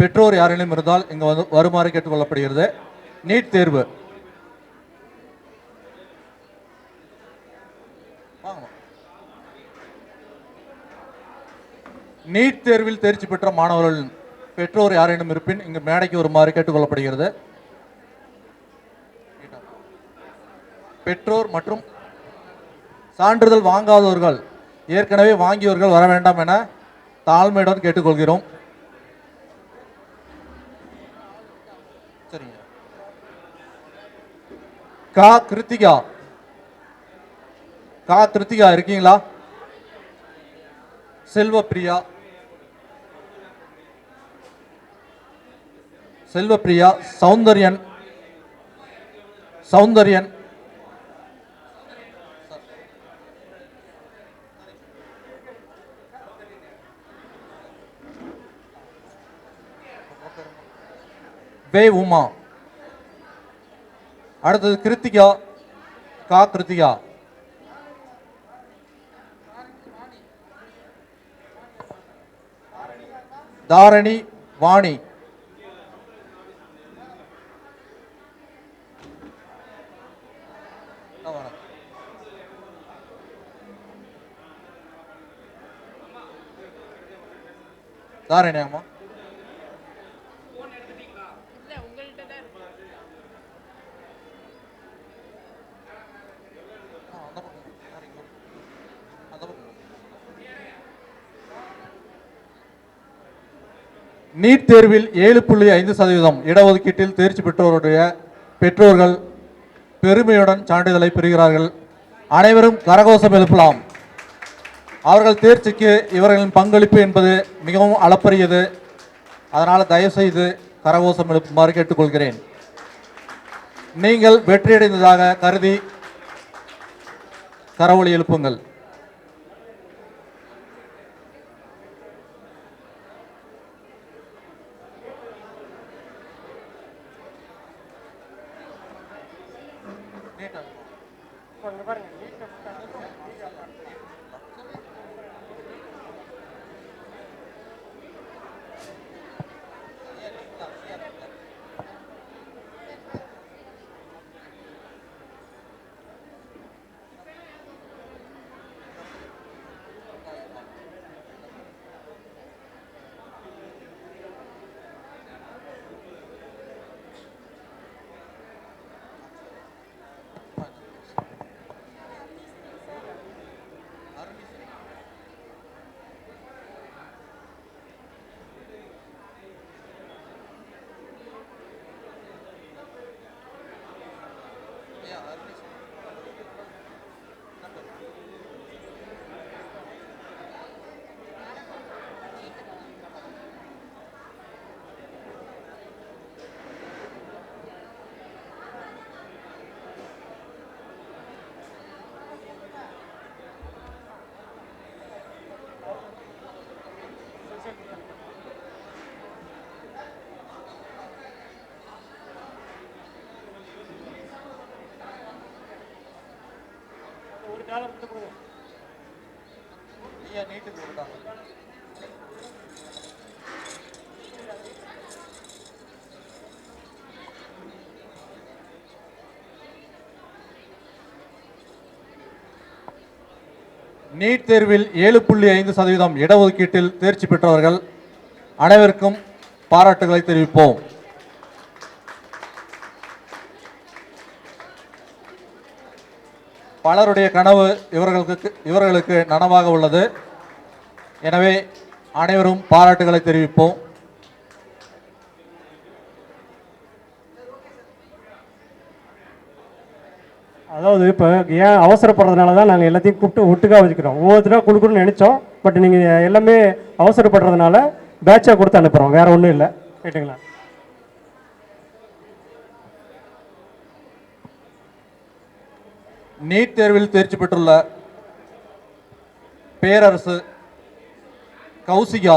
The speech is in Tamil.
பெற்றோர் யாரேனும் இருந்தால் இங்கே வந்து வருமாறு கேட்டுக்கொள்ளப்படுகிறது. நீட் தேர்வு. நீட் தேர்வில் தேர்ச்சி பெற்ற மாணவர்கள் பெற்றோர் யாரேனும் இருப்பின் இங்கு மேடைக்கு வருமாறு கேட்டுக்கொள்ளப்படுகிறது. பெற்றோர் மற்றும் சான்றிதழ் வாங்காதவர்கள் ஏற்கனவே வாங்கியவர்கள் வர வேண்டாம் என தாழ்மையுடன் கேட்டுக்கொள்கிறோம். கா கிருத்திகா. கா கிருத்திகா இருக்கீங்களா? செல்வப்பிரியா. செல்வப்பிரியா சௌந்தர்யன். சௌந்தர்யன். வே உமா. அடுத்தது கிருத்திகா கா கிருத்திகா. தாரணி வாணி. தாரணி அம்மா. நீட் தேர்வில் ஏழு புள்ளி ஐந்து சதவீதம் இடஒதுக்கீட்டில் தேர்ச்சி பெற்றோருடைய பெற்றோர்கள் பெருமையுடன் சான்றிதழை பெறுகிறார்கள். அனைவரும் கரகோஷம் எழுப்பலாம் அவர்கள் தேர்ச்சிக்கு இவர்களின் பங்களிப்பு என்பது மிகவும் அளப்பரியது. அதனால் தயவுசெய்து கரகோஷம் எழுப்புமாறு கேட்டுக்கொள்கிறேன். நீங்கள் வெற்றியடைந்ததாக கருதி கரவொலி எழுப்புங்கள். பாருங்க பாருங்க. நீட் தேர்வில் ஏழு புள்ளி ஐந்து சதவீதம் இடஒதுக்கீட்டில் தேர்ச்சி பெற்றவர்கள் அனைவருக்கும் பாராட்டுகளை தெரிவிப்போம். பலருடைய கனவு இவர்களுக்கு இவர்களுக்கு நனவாக உள்ளது. எனவே அனைவரும் பாராட்டுகளை தெரிவிப்போம். அதாவது இப்போ ஏன் அவசரப்படுறதுனால தான் நாங்கள் எல்லாத்தையும் கூப்பிட்டு ஒட்டுக்காக வச்சுக்கிறோம். ஒவ்வொருத்தராக கொடுக்கணும்னு நினச்சோம். பட் நீங்கள் எல்லாமே அவசரப்படுறதுனால பேட்சாக கொடுத்து அனுப்புகிறோம் வேறு ஒன்றும் இல்லை. கேட்டுங்களா? நீட் தேர்வில் தேர்ச்சி பெற்றுள்ள பேரரசு கௌசிகா